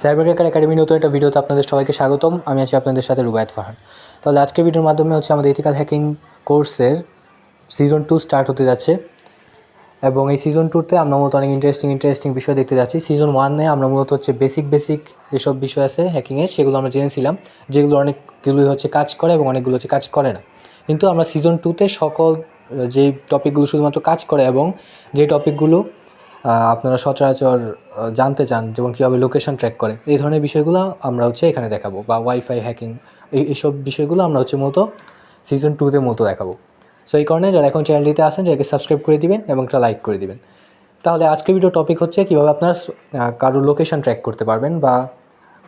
Cyber cracker academy নতুন একটা ভিডিওতে আপনাদের সবাইকে স্বাগতম। আমি আছি আপনাদের সাথে রুবায়ত ফারহান। তাহলে আজকের ভিডিওর মাধ্যমে হচ্ছে আমাদের ইথিক্যাল হ্যাকিং কোর্সের সিজন টু স্টার্ট হতে যাচ্ছে। এবং এই সিজন টুতে আমরা মূলত অনেক ইন্টারেস্টিং ইন্টারেস্টিং বিষয় দেখতে যাচ্ছি। সিজন ওয়ানে আমরা মূলত হচ্ছে বেসিক বেসিক যেসব বিষয় আছে হ্যাকিংয়ের সেগুলো আমরা জেনেছিলাম যেগুলো অনেকগুলোই হচ্ছে কাজ করে এবং অনেকগুলো হচ্ছে কাজ করে না। কিন্তু আমরা সিজন টুতে সকল যে টপিকগুলো শুধুমাত্র কাজ করে এবং যে টপিকগুলো আপনারা সচরাচর জানতে চান যেমন কীভাবে লোকেশন ট্র্যাক করে। এই ধরনের বিষয়গুলো আমরা হচ্ছে এখানে দেখাবো বা ওয়াইফাই হ্যাকিং এই, এইসব বিষয়গুলো আমরা হচ্ছে মূলত সিজন টুতে মতো দেখাবো। সো এই কারণে যারা এখন চ্যানেলটিতে আসেন যাকে সাবস্ক্রাইব করে দিবেন এবং একটা লাইক করে দিবেন। তাহলে আজকের ভিডিও টপিক হচ্ছে কীভাবে আপনারা কারোর লোকেশন ট্র্যাক করতে পারবেন বা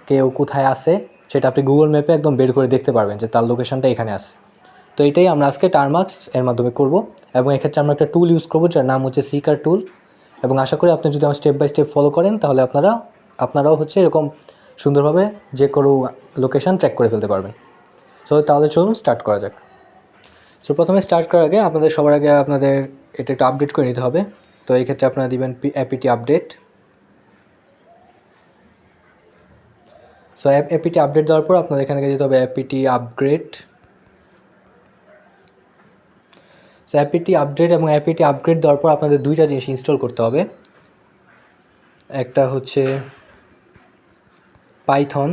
কেউ কোথায় আছে সেটা আপনি গুগল ম্যাপে একদম বের করে দেখতে পারবেন যে তার লোকেশনটা এখানে আছে। তো এটাই আমরা আজকে টার্মাক্স এর মাধ্যমে করব এবং এক্ষেত্রে আমরা একটা টুল ইউজ করব যার নাম হচ্ছে সিকার টুল এবং আশা করি আপনি যদি আমার স্টেপ বাই স্টেপ ফলো করেন, তাহলে আপনারা, আপনারাও হচ্ছে এরকম সুন্দরভাবে যে কোনো লোকেশন ট্র্যাক করে ফেলতে পারবেন। সো তাহলে চলুন স্টার্ট করা যাক। সো প্রথমে স্টার্ট করার আগে আপনাদের সবার আগে আপনাদের এটা একটু আপডেট করে নিতে হবে। তো, এই ক্ষেত্রে আপনারা দিবেন apt update so app apt update দেওয়ার পর আপনাদের এখানে দিতে হবে apt upgrade so apt update এবং অ্যাপিটি আপগ্রেড দেওয়ার পর আপনাদের দুইটা জিনিস ইনস্টল করতে হবে। একটা হচ্ছে পাইথন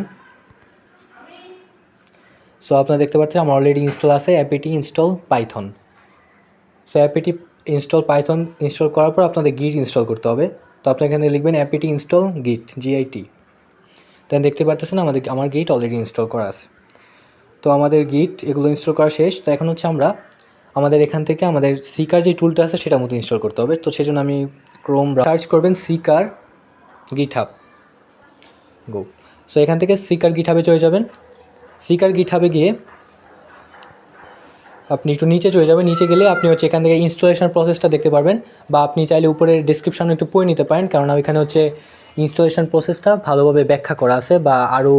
সো আপনারা দেখতে পাচ্ছেন আমার অলরেডি ইনস্টল আছে apt install python so apt install python install করার পর আপনাদের গিট ইনস্টল করতে হবে। তো আপনি এখানে লিখবেন অ্যাপিটি ইনস্টল গিট জিআইটি দেন দেখতে পাচ্ছেন আমাদের, আমার গিট অলরেডি ইনস্টল করা আছে। তো, আমাদের গিট এগুলো ইনস্টল করা শেষ। তো, এখন হচ্ছে আমরা আমাদের এখান থেকে আমাদের সিকার যে টুলটা আছে সেটা মতো ইনস্টল করতে হবে। তো সেজন্য আমি ক্রোম সার্চ করবেন সিকার গিটহাব গো সো এখান থেকে সিকার গিট হাবে চলে যাবেন। সিকার গিটহাবে গিয়ে আপনি একটু নিচে চলে যাবেন। নিচে গেলে আপনি হচ্ছে এখান থেকে ইনস্টলেশন প্রসেসটা দেখতে পারবেন বা আপনি চাইলে উপরের ডিসক্রিপশানে একটু পড়ে নিতে পারেন। কারণ ওইখানে হচ্ছে ইনস্টলেশন প্রসেসটা ভালোভাবে ব্যাখ্যা করা আছে বা আরও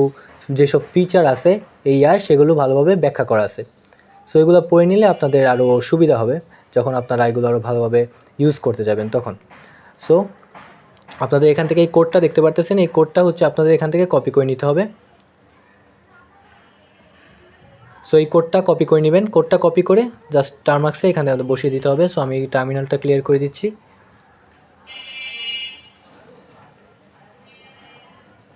যেসব ফিচার আছে এই আর সেগুলো ভালোভাবে ব্যাখ্যা করা আছে। সো এগুলো পড়ে নিলে আপনাদের আরও সুবিধা হবে যখন আপনারা এগুলো আরও ভালোভাবে ইউজ করতে যাবেন তখন। সো আপনাদের এখান থেকে এই কোডটা দেখতে পারতেছেন। এই কোডটা হচ্ছে আপনাদের এখান থেকে কপি করে নিতে হবে। সো এই কোডটা কপি করে নেবেন। কোডটা কপি করে জাস্ট টার্মাক্সে এখানে বসিয়ে দিতে হবে। সো আমি টার্মিনালটা ক্লিয়ার করে দিচ্ছি।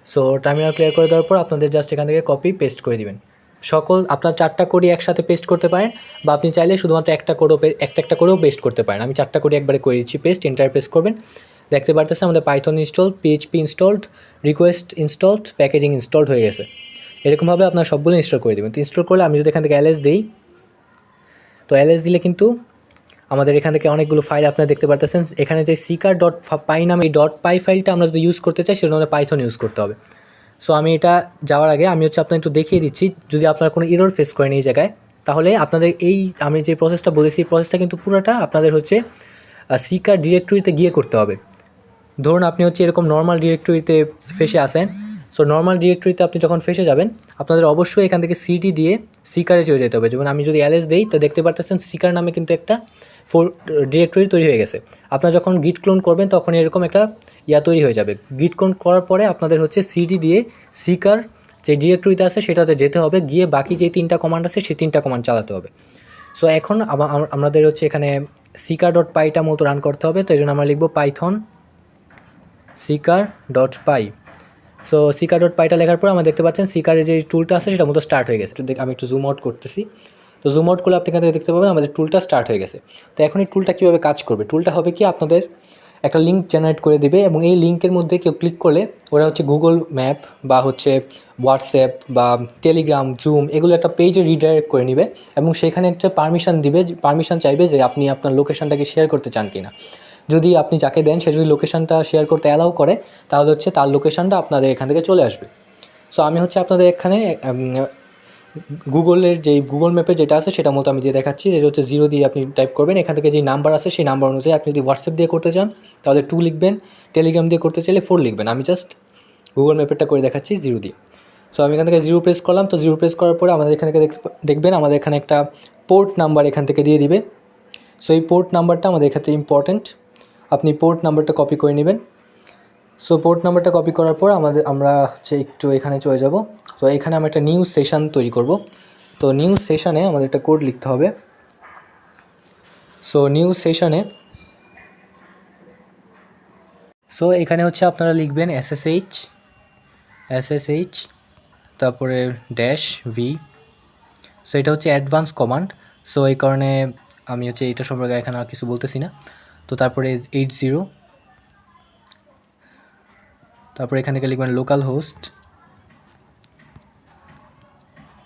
সো টার্মিনাল ক্লিয়ার করে দেওয়ার পর আপনাদের জাস্ট এখান থেকে কপি পেস্ট করে দিবেন। সকল আপনার চারটা কোডই একসাথে পেস্ট করতে পারেন বা আপনি চাইলে শুধুমাত্র একটা কোডও একটা একটা করেও পেস্ট করতে পারেন। আমি চারটা কোডই একবারে করে দিচ্ছি পেস্ট এন্টার পেস্ট করবেন। দেখতে পারতেছেন আমাদের python install PHP installed request installed packaging installed হয়ে গেছে। এরকমভাবে আপনার সবগুলো ইনস্টল করে দেবেন। তো ইনস্টল করলে আমি যদি এখান থেকে এলএস দিই, তো এলএস দিলে কিন্তু আমাদের এখান থেকে অনেকগুলো ফাইল আপনারা দেখতে পারতেছেন। এখানে যে সিকার ডট পাই নামে এই ডট পাই ফাইলটা আমরা যদি ইউজ করতে চাই সেটা আমাদের পাইথন ইউজ করতে হবে। সো আমি এটা যাওয়ার আগে আমি হচ্ছে আপনার একটু দেখিয়ে দিচ্ছি, যদি আপনার কোনো ইরোর ফেস করেন এই জায়গায়, তাহলে আপনাদের এই, আমি যে প্রসেসটা বলেছি, এই প্রসেসটা কিন্তু পুরোটা আপনাদের হচ্ছে সিকার ডিরেক্টরিতে গিয়ে করতে হবে। ধরুন আপনি হচ্ছে এরকম নর্মাল ডিরেক্টরিতে ফেসে আসেন সো নর্মাল ডিরেক্টরিতে আপনি যখন ফেসে যাবেন, আপনাদের অবশ্যই এখান থেকে সিডি দিয়ে সিকারে চলে যেতে হবে। যেমন আমি যদি অ্যালেস দিই, তো দেখতে পারতেছেন সিকার নামে কিন্তু একটা ফোর ডিরেক্টরি তৈরি হয়ে গেছে। আপনারা যখন গিট ক্লোন করবেন, তখন এরকম একটা ইয়া তৈরি হয়ে যাবে। গিট করার পরে আপনাদের হচ্ছে সিডি দিয়ে সিকার যে ডিরেক্টরিতে আছে সেটাতে যেতে হবে। গিয়ে বাকি যে তিনটা কমান্ড আছে সেই তিনটা কমান্ড চালাতে হবে। সো এখন আমাদের হচ্ছে এখানে সিকার ডট পাইটা মতো রান করতে হবে। তো এই জন্য আমরা লিখব python seeker dot py so seeker dot পাইটা লেখার পর আমরা দেখতে পাচ্ছেন সিকারের যে টুলটা আছে সেটা মতো স্টার্ট হয়ে গেছে। আমি একটু জুম আউট করতেছি। তো জুম আউট করলে আপনি এখান থেকে দেখতে পাবেন আমাদের টুলটা স্টার্ট হয়ে গেছে। তো এখন এই টুলটা কীভাবে কাজ করবে? টুলটা হবে কি আপনাদের একটা লিঙ্ক জেনারেট করে দিবে এবং এই লিঙ্কের মধ্যে কেউ ক্লিক করলে ওরা হচ্ছে গুগল ম্যাপ বা হচ্ছে হোয়াটসঅ্যাপ বা টেলিগ্রাম জুম এগুলো একটা পেজে রিডাইরেক্ট করে নেবে এবং সেখানে একটা পারমিশন দিবে পারমিশন চাইবে যে আপনি আপনার লোকেশনটাকে শেয়ার করতে চান কিনা। যদি আপনি যাকে দেন, সে যদি লোকেশনটা শেয়ার করতে অ্যালাউ করে, তাহলে হচ্ছে তার লোকেশনটা আপনাদের এখান থেকে চলে আসবে। সো আমি হচ্ছে আপনাদের এখানে গুগলের যে গুগল ম্যাপে যেটা আছে সেটা মতো আমি দিয়ে দেখাচ্ছি। যেটা হচ্ছে জিরো দিয়ে আপনি টাইপ করবেন। এখান থেকে যে নাম্বার আছে সেই নাম্বার অনুযায়ী আপনি যদি হোয়াটসঅ্যাপ দিয়ে করতে চান, তাহলে টু লিখবেন। টেলিগ্রাম দিয়ে করতে চাইলে ফোর লিখবেন। আমি জাস্ট গুগল ম্যাপেরটা করে দেখাচ্ছি জিরো দিয়ে। সো আমি এখান থেকে জিরো প্রেস করলাম। তো জিরো প্রেস করার পরে আমাদের এখান থেকে দেখবেন আমাদের এখানে একটা পোর্ট নাম্বার এখান থেকে দিয়ে দিবে। সো এই পোর্ট নাম্বারটা আমাদের এক্ষেত্রে ইম্পর্ট্যান্ট আপনি পোর্ট নাম্বারটা কপি করে নেবেন। সো পোর্ট নাম্বারটা কপি করার পর আমাদের আমরা হচ্ছে একটু এখানে চলে যাব। তো এখানে আমরা একটা নিউ সেশন তৈরি করব। তো নিউ সেশনে আমাদের একটা কোড লিখতে হবে। সো নিউ সেশনে সো এখানে হচ্ছে আপনারা লিখবেন এসএসএইচ এসএসএইচ তারপরে ড্যাশ ভি সো এটা হচ্ছে অ্যাডভান্স কমান্ড সো এই কারণে আমি হচ্ছে এটা সম্পর্কে এখানে আর কিছু বলতেছি না। তো তারপরে এইট জিরো তারপরে এখান থেকে লিখবেন লোকাল হোস্ট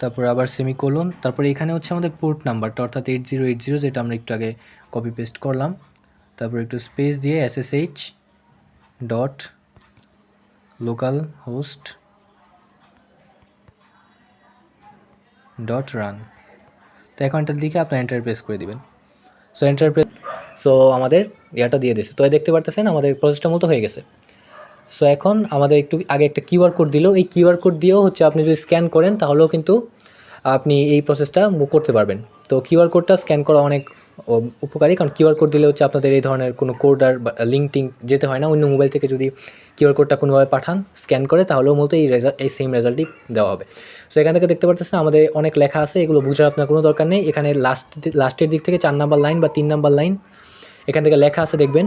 তারপরে আবার সেমি সেমিকোলন তারপরে এখানে হচ্ছে আমাদের পোর্ট নাম্বারটা অর্থাৎ এইট জিরো এইট জিরো যেটা আমরা একটু আগে কপি পেস্ট করলাম। তারপরে একটু স্পেস দিয়ে SSH dot localhost dot run তো এটা লিখে আপনার এন্টার প্রেস করে দিবেন। সো এন্টার প্রেস সো আমাদের ইয়াটা দিয়ে দিয়েছে। তো দেখতে পারতেছেন, আমাদের প্রসেসটা মতো হয়ে গেছে। সো এখন আমাদের একটু আগে একটা কিউআর কোড দিল। এই কিউআর কোড দিয়েও হচ্ছে আপনি যদি স্ক্যান করেন, তাহলেও কিন্তু আপনি এই প্রসেসটা করতে পারবেন। তো কিউআর কোডটা স্ক্যান করা অনেক উপকারী। কারণ কিউআর কোড দিলে হচ্ছে আপনাদের এই ধরনের কোনো কোড আর লিঙ্ক টিঙ্ক যেতে হয় না। অন্য মোবাইল থেকে যদি কিউআর কোডটা কোনোভাবে পাঠান, স্ক্যান করে, তাহলেও মতো এই রেজাল্ট এই সেম রেজাল্টই দেওয়া হবে। সো এখান থেকে দেখতে পারতেছেন আমাদের অনেক লেখা আছে। এগুলো বোঝার আপনার কোনো দরকার নেই। এখানে লাস্ট লাস্টের দিক থেকে চার নাম্বার লাইন বা তিন নাম্বার লাইন এখান থেকে লেখা আছে, দেখবেন।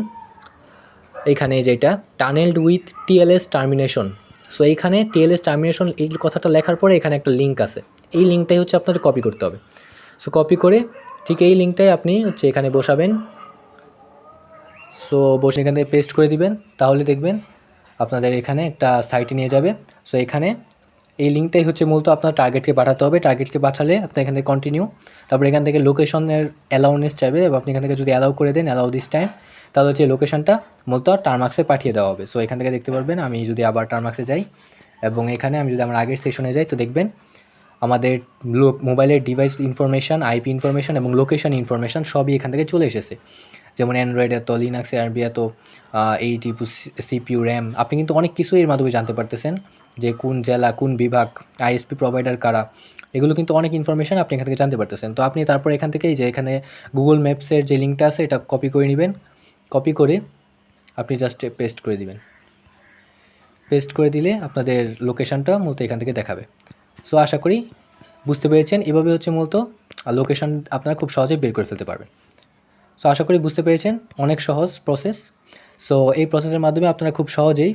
এইখানে যেটা tunnelled with TLS termination so এইখানে টিএলএস টার্মিনেশন এই কথাটা লেখার পরে এখানে একটা লিঙ্ক আছে। এই লিঙ্কটাই হচ্ছে আপনাদের কপি করতে হবে। সো কপি করে ঠিক এই লিঙ্কটাই আপনি হচ্ছে এখানে বসাবেন। সো বসে এখান থেকে পেস্ট করে দিবেন। তাহলে দেখবেন আপনাদের এখানে একটা সাইটে নিয়ে যাবে। সো এখানে এই লিঙ্কটাই হচ্ছে মূলত আপনার টার্গেটকে পাঠাতে হবে। টার্গেটকে পাঠালে আপনি এখান থেকে কন্টিনিউ তারপর এখান থেকে লোকেশনের অ্যালাউনেস চাইবে এবং আপনি এখান থেকে যদি অ্যালাউ করে দেন অ্যালাউ দিস টাইম তাহলে হচ্ছে লোকেশনটা মূলত টার্মাক্সে পাঠিয়ে দেওয়া হবে। সো এখান থেকে দেখতে পারবেন, আমি যদি আবার টার্মাক্সে যাই এবং এখানে আমি যদি আমার আগের সেশনে যাই, তো দেখবেন আমাদের মোবাইলের ডিভাইস ইনফরমেশান আইপি ইনফরমেশান এবং লোকেশন ইনফরমেশান সবই এখান থেকে চলে এসেছে। যেমন অ্যান্ড্রয়েড এত লিনাক্স আরবি এত এই টিপু সিপিউ র্যাম আপনি কিন্তু অনেক কিছু এর মাধ্যমে জানতে পারতেছেন যে কোন জেলা, কোন বিভাগ আইএসপি প্রোভাইডার কারা, এগুলো কিন্তু অনেক ইনফরমেশান আপনি এখান থেকে জানতে পারতেছেন। তো আপনি তারপর এখান থেকেই যে এখানে গুগল ম্যাপসের যে লিঙ্কটা আছে, এটা কপি করে নেবেন। কপি করে আপনি জাস্ট পেস্ট করে দিবেন। পেস্ট করে দিলে আপনাদের লোকেশনটা মূলত এখান থেকে দেখাবে। সো আশা করি বুঝতে পেরেছেন। এভাবে হচ্ছে মূলত লোকেশন আপনারা খুব সহজেই বের করে ফেলতে পারবেন। সো আশা করি বুঝতে পেরেছেন। অনেক সহজ প্রসেস সো এই প্রসেসের মাধ্যমে আপনারা খুব সহজেই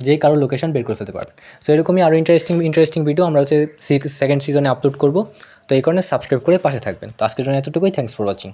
যে কারও লোকেশন বের করে ফেলতে পারবেন। সো এরকমই আরও ইন্টারেস্টিং ইন্টারেস্টিং ভিডিও আমরা হচ্ছে সেকেন্ড সিজনে আপলোড করব। তো, এই কারণে সাবস্ক্রাইব করে পাশে থাকবেন। তো, আজকের জন্য এতটুকুই। Thanks for watching